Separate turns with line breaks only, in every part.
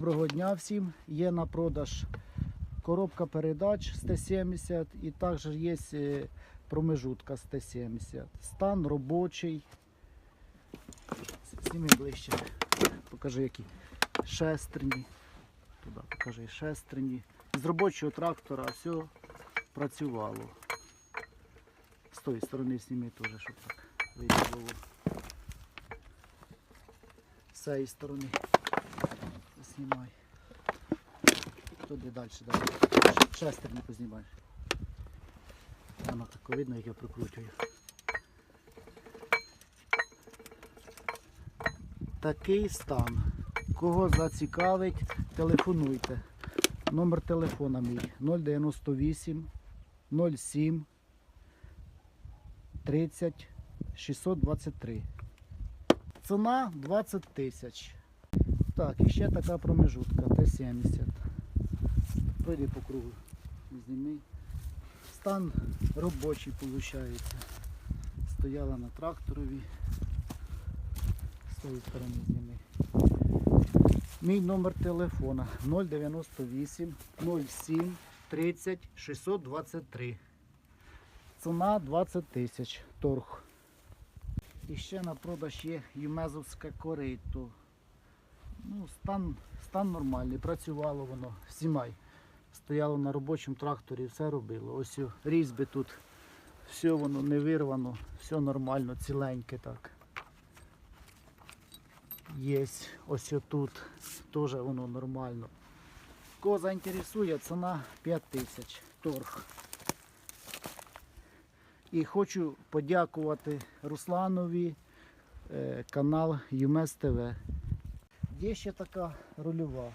Доброго дня всім. Є на продаж коробка передач з Т-70 і також є е, промежутка з Т-70. Стан робочий. Зніми ближче. Покажи які шестерні. Туди покажи шестерні. З робочого трактора все працювало. З тої сторони зніми теж, щоб так видно. З цієї сторони. Знімай. Туди далі, далі. Шестер не познімаєш. Воно так видно, як я прикручую. Такий стан. Кого зацікавить, телефонуйте. Номер телефона мій 098 07 30 623. Ціна 20 тисяч. Так, і ще така промежутка Т-70. Пройди по кругу. Зніми. Стан робочий виходить. Стояла на тракторові. З тої сторони зніми. Мій номер телефона 098 07 30 623. Ціна 20 тисяч торг. І ще на продаж є Юмезовське корито. Ну, стан, стан нормальний, працювало воно, знімай. Стояло на робочому тракторі, все робило. Ось різьби тут, все воно не вирвано, все нормально, ціленьке так. Є ось тут, теж воно нормально. Кого заінтересує, ціна 5 тисяч торг. І хочу подякувати Русланові, е, канал ЮМЕС ТВ. Є ще така рульова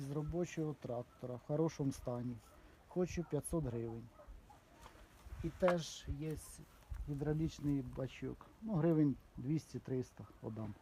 з робочого трактора в хорошому стані. Хочу 500 гривень. І теж є гідравлічний бачок. Ну, гривень 200-300 отдам.